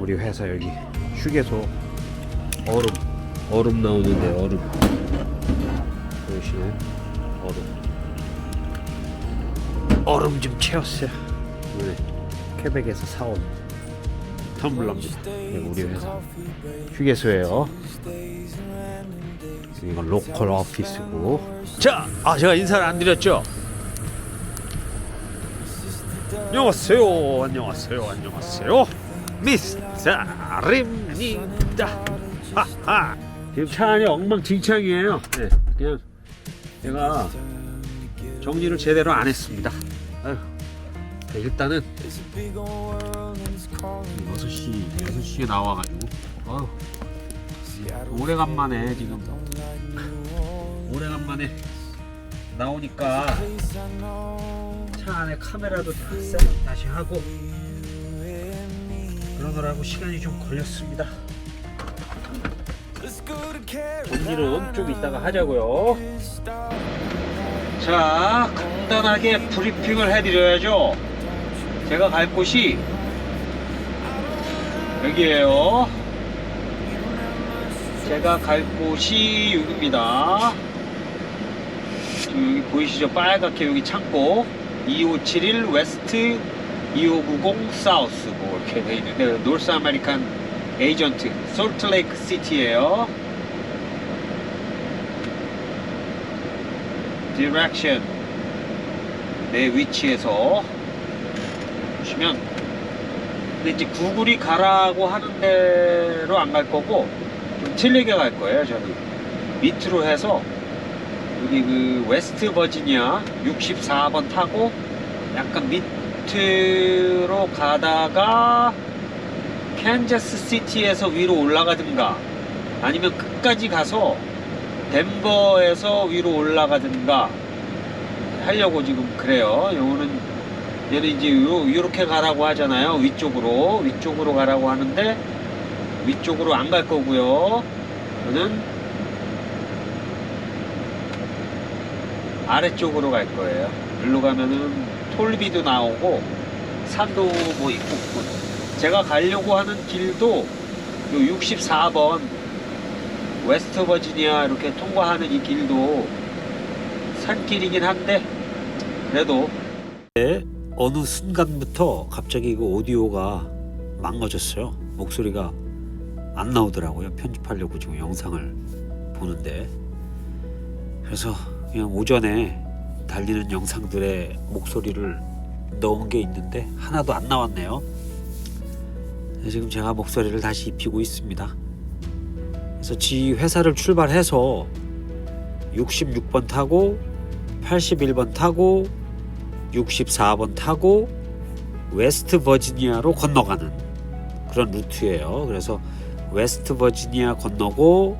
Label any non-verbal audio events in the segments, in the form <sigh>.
우리 회사 여기 휴게소 얼음 얼음 나오는데 얼음 보이시나요? 얼음 얼음 좀 채웠어요. 네. 퀘벡에서 사온 텀블러입니다. 여기 우리 회사 휴게소예요. 이건 로컬 오피스고. 자, 아 제가 인사를 안 드렸죠? 안녕하세요, 안녕하세요, 안녕하세요. 미스터 림입니다. 하하. 지금 차 안이 엉망진창이에요. 네, 그냥 제가 정리를 제대로 안 했습니다. 네, 일단은 6시, 6시에 나와가지고 아유, 오래간만에 지금 오래간만에 나오니까 차 안에 카메라도 다 셋업 다시 하고 그러느라고 시간이 좀 걸렸습니다. 정리는 좀 이따가 하자고요. 자, 간단하게 브리핑을 해드려야죠. 제가 갈 곳이 여기에요. 제가 갈 곳이 여기입니다. 지금 여기 보이시죠? 빨갛게 여기 창고 2571 웨스트 2590 사우스 뭐 이렇게 돼 있는데 노스 아메리칸 에이전트 솔트레이크 시티예요. 디렉션 내 위치에서 보시면 근데 이제 구글이 가라고 하는 대로 안 갈 거고 좀 틀리게 갈 거예요 저는 밑으로 해서 여기 그 웨스트 버지니아 64번 타고 약간 밑 으로 가다가 캔자스 시티에서 위로 올라가든가 아니면 끝까지 가서 덴버에서 위로 올라가든가 하려고 지금 그래요. 요거는 얘는 이제 요, 요렇게 가라고 하잖아요. 위쪽으로 위쪽으로 가라고 하는데 위쪽으로 안 갈 거고요. 저는 아래쪽으로 갈 거예요. 일로 가면은 톨비도 나오고 산도 뭐 있고 제가 가려고 하는 길도 요 64번 웨스트 버지니아 이렇게 통과하는 이 길도 산길이긴 한데 그래도 네, 어느 순간부터 갑자기 그 오디오가 망가졌어요. 목소리가 안 나오더라고요. 편집하려고 지금 영상을 보는데 그래서 그냥 오전에 달리는 영상들의 목소리를 넣은 게 있는데 하나도 안 나왔네요. 그래서 지금 제가 목소리를 다시 입히고 있습니다. 그래서 지 회사를 출발해서 66번 타고 81번 타고 64번 타고 웨스트 버지니아로 건너가는 그런 루트예요. 그래서 웨스트 버지니아 건너고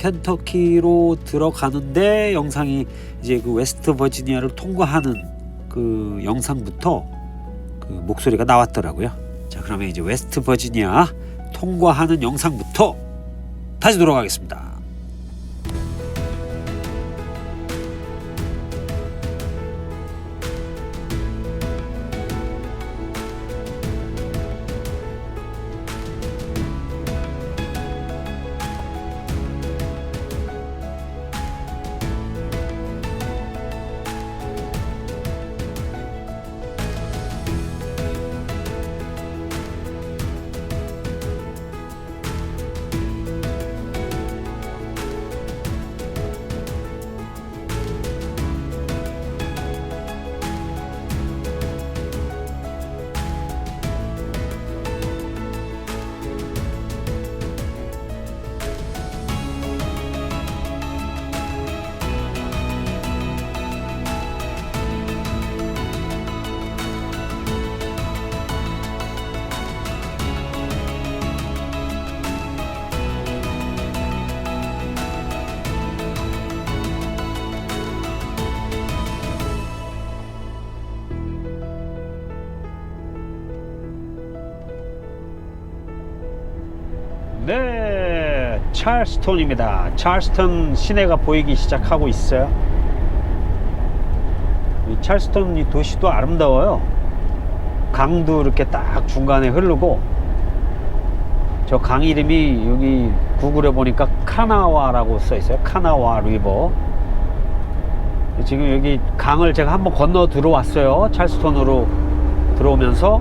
켄터키로 들어가는데 영상이 이제 그 웨스트 버지니아를 통과하는 그 영상부터 그 목소리가 나왔더라고요. 자, 그러면 이제 웨스트 버지니아 통과하는 영상부터 다시 돌아가겠습니다. 네, 찰스톤입니다. 찰스턴 시내가 보이기 시작하고 있어요. 이 찰스턴 이 도시도 아름다워요. 강도 이렇게 딱 중간에 흐르고 저 강 이름이 여기 구글에 보니까 카나와라고 써 있어요. 카나와 리버. 지금 여기 강을 제가 한번 건너 들어왔어요. 찰스톤으로 들어오면서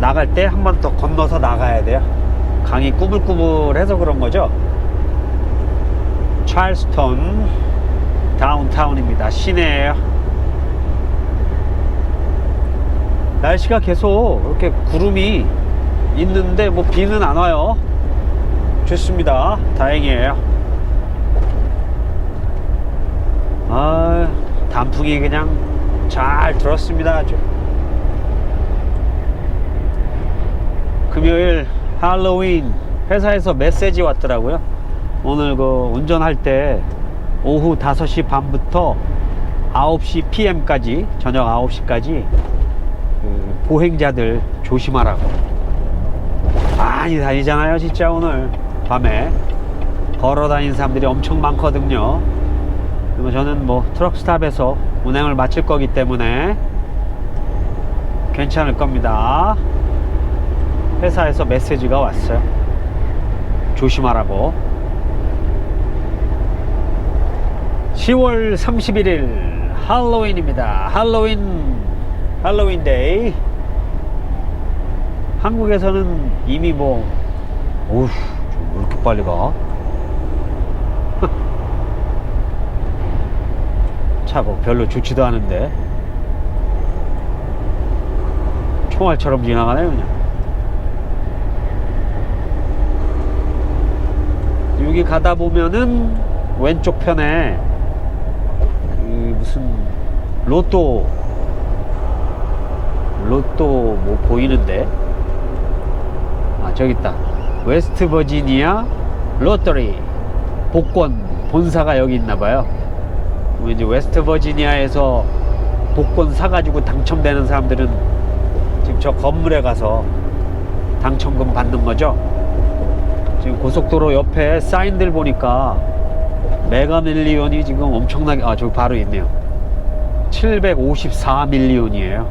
나갈 때 한 번 더 건너서 나가야 돼요. 강이 꾸불꾸불해서 그런 거죠. 찰스톤 다운타운입니다. 시내예요. 날씨가 계속 이렇게 구름이 있는데 뭐 비는 안 와요. 좋습니다. 다행이에요. 아, 단풍이 그냥 잘 들었습니다. 아주. 금요일 할로윈 회사에서 메시지 왔더라고요. 오늘 그 운전할 때 오후 5시 반부터 9시 PM까지 저녁 9시까지 그 보행자들 조심하라고. 많이 다니잖아요 진짜 오늘. 밤에. 걸어 다니는 사람들이 엄청 많거든요. 저는 뭐 트럭스탑에서 운행을 마칠 거기 때문에 괜찮을 겁니다 회사에서 메시지가 왔어요. 조심하라고. 10월 31일 할로윈입니다. 할로윈 할로윈 데이. 한국에서는 이미 뭐 오우 왜 이렇게 빨리 가? <laughs> 차 뭐 별로 좋지도 않은데. 총알처럼 지나가네요 그냥 여기 가다 보면은 왼쪽 편에 그 무슨 로또 로또 뭐 보이는데? 아 저기 있다. 웨스트 버지니아 로터리 복권 본사가 여기 있나 봐요. 그럼 이제 웨스트 버지니아에서 복권 사가지고 당첨되는 사람들은 지금 저 건물에 가서 당첨금 받는 거죠 지금 고속도로 옆에 사인들 보니까 메가 밀리온이 지금 엄청나게 아 저기 바로 있네요. 754 밀리온이에요.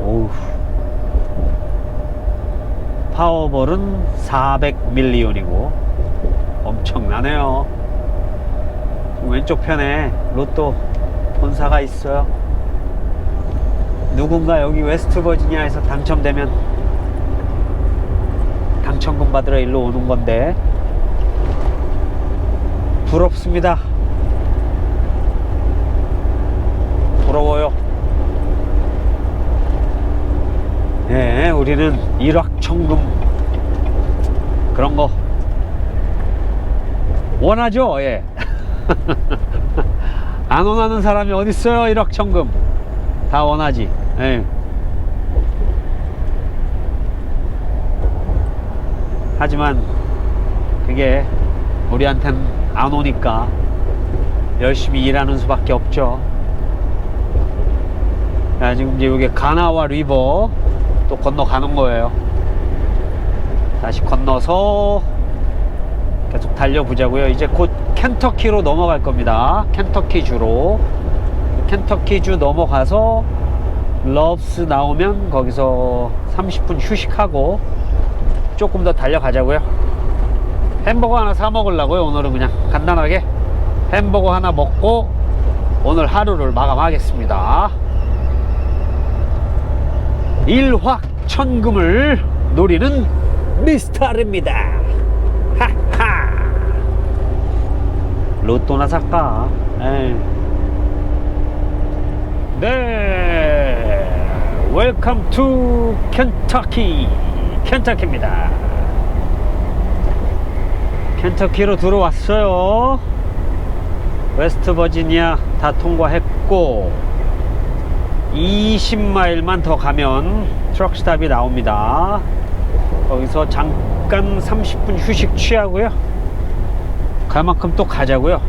오우. 파워볼은 400 밀리온이고 엄청나네요. 지금 왼쪽 편에 로또 본사가 있어요. 누군가 여기 웨스트 버지니아에서 당첨되면 당첨금 받으러 일로 오는 건데 부럽습니다 부러워요 예, 우리는 일확천금 그런 거 원하죠. 예. <laughs> 안 원하는 사람이 어디 있어요? 일확천금 다 원하지. 예. 하지만 그게 우리한텐 안 오니까 열심히 일하는 수밖에 없죠. 자, 지금 이제 여기 가나와 리버 또 건너가는 거예요. 다시 건너서 계속 달려보자고요. 이제 곧 켄터키로 넘어갈 겁니다. 켄터키 주로. 켄터키 주 넘어가서 러브스 나오면 거기서 30분 휴식하고 조금 더 달려가자고요. 햄버거 하나 사 먹으려고요. 오늘은 그냥 간단하게 햄버거 하나 먹고 오늘 하루를 마감하겠습니다. 일확천금을 노리는 미스터입니다. 하하. 로또나 살까? 에이. 네. 웰컴 투 켄터키. 켄터키입니다. 켄터키로 들어왔어요. 웨스트 버지니아 다 통과했고 20마일만 더 가면 트럭 스탑이 나옵니다. 거기서 잠깐 30분 휴식 취하고요. 갈 만큼 또 가자고요.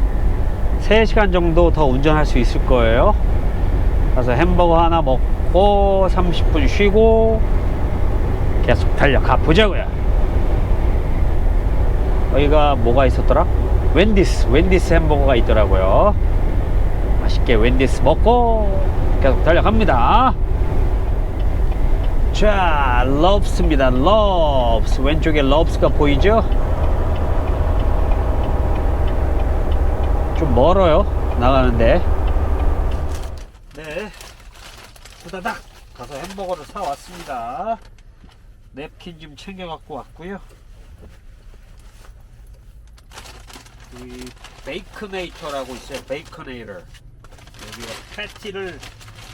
3시간 정도 더 운전할 수 있을 거예요. 가서 햄버거 하나 먹고 30분 쉬고 계속 달려가 보자고요. 여기가 뭐가 있었더라? 웬디스, 웬디스 햄버거가 있더라고요. 맛있게 웬디스 먹고 계속 달려갑니다. 자, 럽스입니다. 럽스. 왼쪽에 럽스가 보이죠? 좀 멀어요. 나가는데. 네. 후다닥 가서 햄버거를 사 왔습니다. 냅킨 좀 챙겨 갖고 왔고요. 이 베이커네이터라고 있어요. 베이커네이터. 여기가 패티를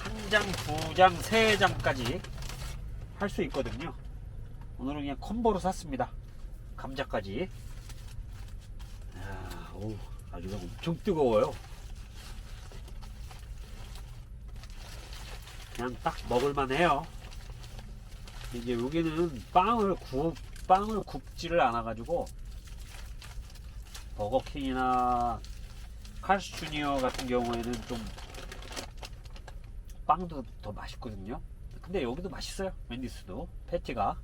한 장, 두 장, 세 장까지 할 수 있거든요. 오늘은 그냥 콤보로 샀습니다. 감자까지. 야, 오, 아주 엄청 뜨거워요. 그냥 딱 먹을만 해요. 이제 여기는 빵을 구 빵을 굽지를 않아 가지고 버거킹이나 칼스 주니어 같은 경우에는 좀 빵도 더 맛있거든요. 근데 여기도 맛있어요. 웬디스도 패티가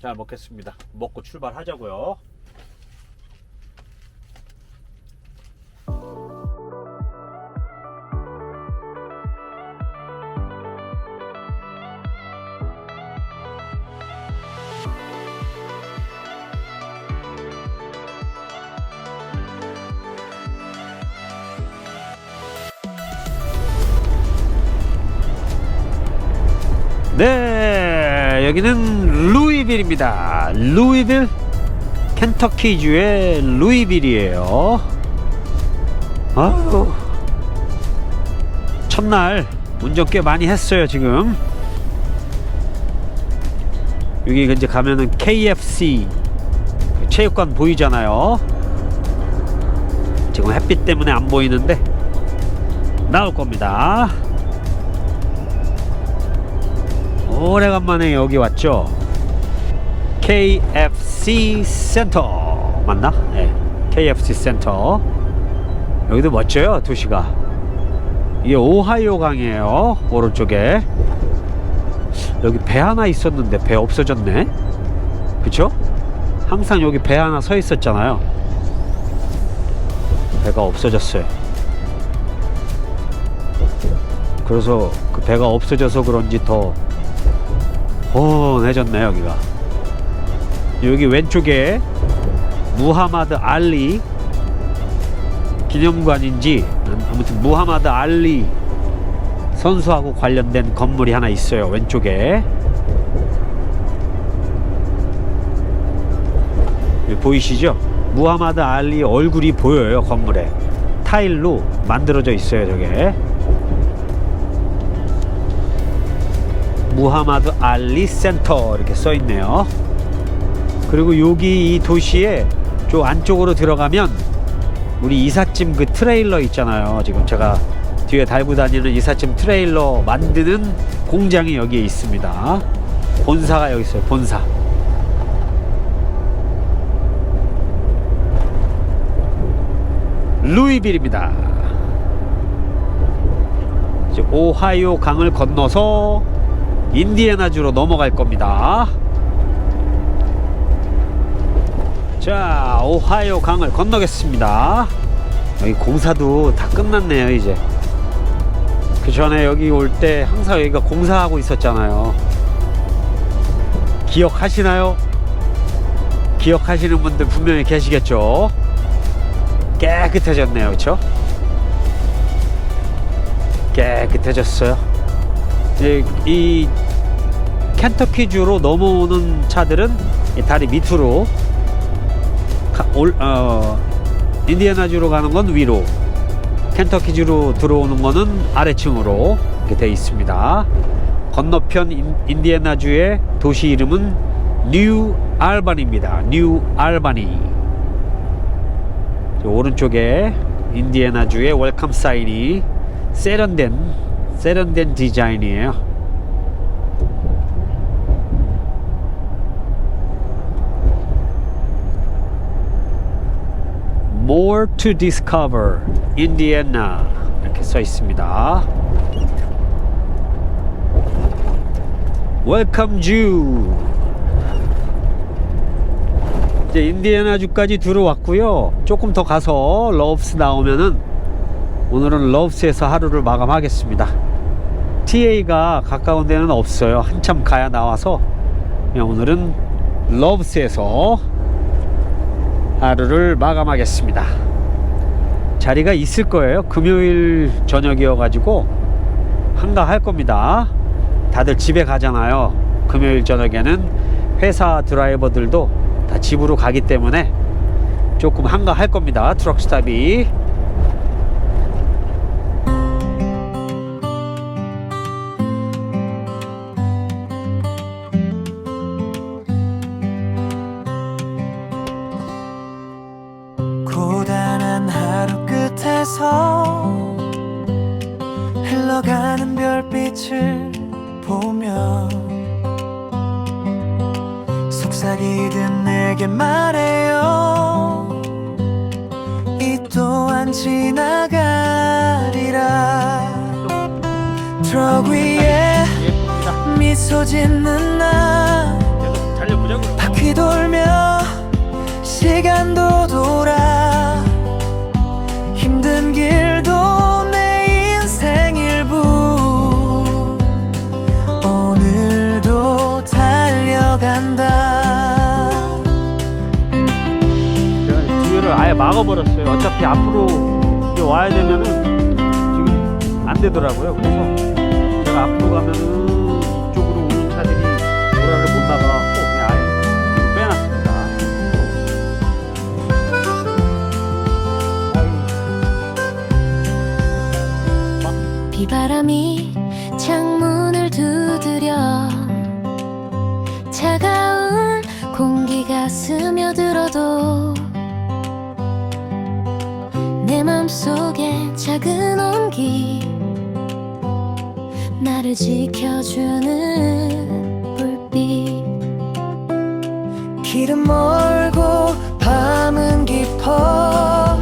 잘 먹겠습니다. 먹고 출발하자고요. 여기는 루이빌입니다. 루이빌, 켄터키주의 루이빌이에요. 아유, 첫날 운전 꽤 많이 했어요, 지금. 여기 이제 가면은 KFC 체육관 보이잖아요. 지금 햇빛 때문에 안 보이는데 나올 겁니다. 오래간만에 여기 왔죠. KFC 센터 맞나? 네, KFC 센터. 여기도 멋져요 도시가. 이게 오하이오 강이에요 오른쪽에. 여기 배 하나 있었는데 배 없어졌네. 그쵸? 항상 여기 배 하나 서 있었잖아요. 배가 없어졌어요. 그래서 그 배가 없어져서 그런지 더 혼해졌네 여기가. 여기 왼쪽에 무하마드 알리 기념관인지 아무튼 무하마드 알리 선수하고 관련된 건물이 하나 있어요 왼쪽에. 보이시죠? 무하마드 알리 얼굴이 보여요 건물에. 타일로 만들어져 있어요 저게 무하마드 알리 센터 이렇게 써 있네요. 그리고 여기 이 도시에 저 안쪽으로 들어가면 우리 이삿짐 그 트레일러 있잖아요. 지금 제가 뒤에 달고 다니는 이삿짐 트레일러 만드는 공장이 여기에 있습니다. 본사가 여기 있어요. 본사. 루이빌입니다. 오하이오 강을 건너서 인디애나주로 넘어갈 겁니다. 자, 오하이오 강을 건너겠습니다. 여기 공사도 다 끝났네요, 이제. 그 전에 여기 올 때 항상 여기가 공사하고 있었잖아요. 기억하시나요? 기억하시는 분들 분명히 계시겠죠? 깨끗해졌네요, 그쵸? 깨끗해졌어요. 이제 이 켄터키주로 넘어오는 차들은 이 다리 밑으로 가- 올, 어, 인디애나주로 가는 건 위로 켄터키주로 들어오는 거는 아래층으로 이렇게 되어 있습니다. 건너편 인, 인디애나주의 도시 이름은 뉴 알바니입니다. 뉴 알바니. 저 오른쪽에 인디애나주의 웰컴 사인이 세련된 세련된 디자인이에요. More to discover, Indiana 이렇게 써 있습니다. Welcome Jew. 이제 인디애나주까지 들어왔고요. 조금 더 가서 러브스 나오면은 오늘은 러브스에서 하루를 마감하겠습니다. TA가 가까운 데는 없어요. 한참 가야 나와서 그냥 오늘은 러브스에서 하루를 마감하겠습니다. 자리가 있을 거예요. 금요일 저녁이어 가지고 한가할 겁니다. 다들 집에 가잖아요. 금요일 저녁에는 회사 드라이버들도 다 집으로 가기 때문에 조금 한가할 겁니다. 트럭스탑이. 트럭 위에 예쁩니다. 미소 짓는 나. 바퀴 돌며 시간도 돌아 힘든 길도 내 인생 일부 오늘도 달려간다 제가 뒤를 아예 막아버렸어요. 어차피 앞으로 이제 와야 되면은 지금 안 되더라고요. 그래서 제가 앞으로 가면은 이쪽으로 오는 차들이 도라를 못 나가고 그냥 아예 빼놨습니다. 비바람이 지켜주는 불빛. 길은 멀고 밤은 깊어.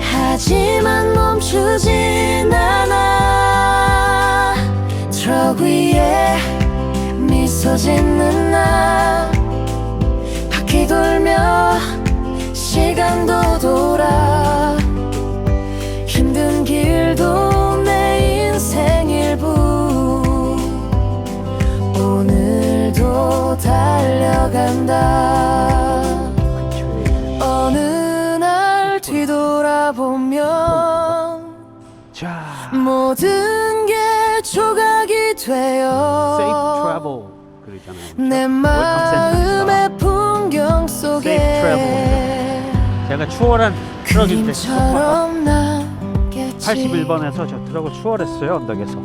하지만 멈추진 않아. 트럭 위에 미소 짓는 나. 바퀴 돌며 시간도 모든 게 조각이 되어 safe travel 그러잖아요. 내 웰컴 센터입니다. 마음의 풍경 속에 제가 추월한 트럭인데 그림처럼 남겠지. 81번에서 저 트럭을 추월했어요 언덕에서.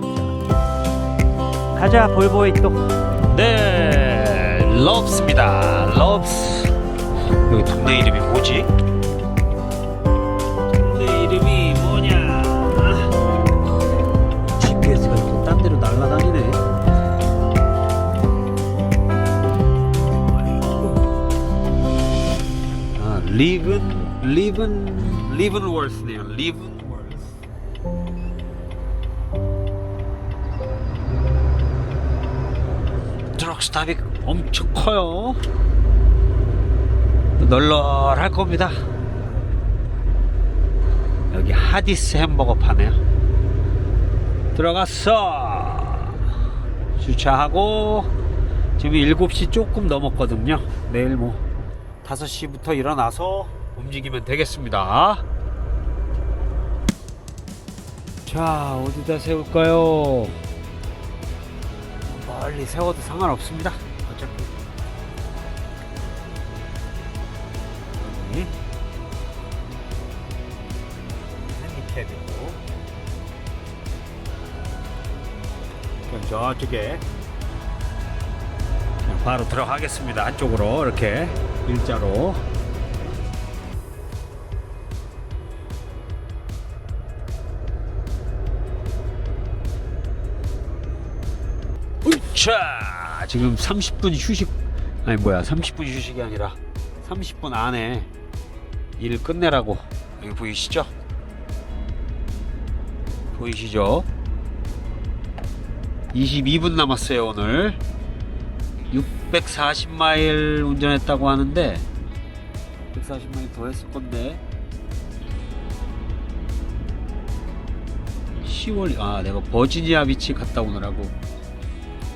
가자 볼보이 또 네 럽스입니다. 럽스 여기 동네 이름이 뭐지? 리븐 리븐 리븐월스네요 리븐월스 트럭 스탑이 엄청 커요. 널널할 겁니다. 여기 하디스 햄버거 파네요. 들어갔어. 주차하고 지금 7시 조금 넘었거든요. 내일 뭐 5시부터 일어나서 움직이면 되겠습니다. 자, 어디다 세울까요? 멀리 세워도 상관없습니다. 어차피 여기 핸디캡이고 그럼 저쪽에 바로 들어가겠습니다. 안쪽으로 이렇게 일자로 으차! 지금 30분 휴식 아니 뭐야 30분 휴식이 아니라 30분 안에 일 끝내라고 여기 보이시죠? 보이시죠? 22분 남았어요 오늘 640마일 운전했다고 하는데 640마일 더 했을 건데 10월 아 내가 버지니아 비치 갔다 오느라고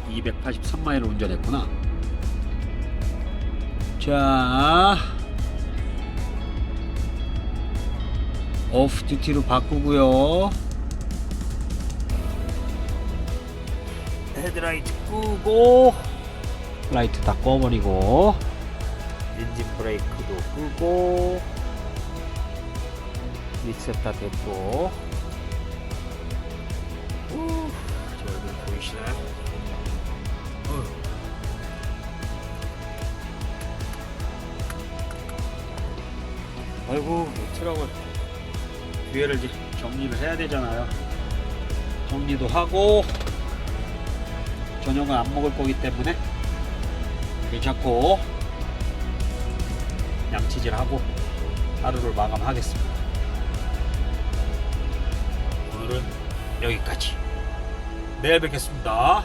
283마일을 운전했구나. 자 오프 듀티로 바꾸고요. 헤드라이트 끄고 라이트 다 꺼버리고 엔진 브레이크도 끄고 리셋 다 됐고 우, 저 얼굴 보이시나요? 어. 아이고 트럭을 뒤에를 이제 정리를 해야 되잖아요 정리도 하고 저녁은 안 먹을 거기 때문에 괜찮고 양치질하고 하루를 마감하겠습니다. 오늘은 여기까지. 내일 뵙겠습니다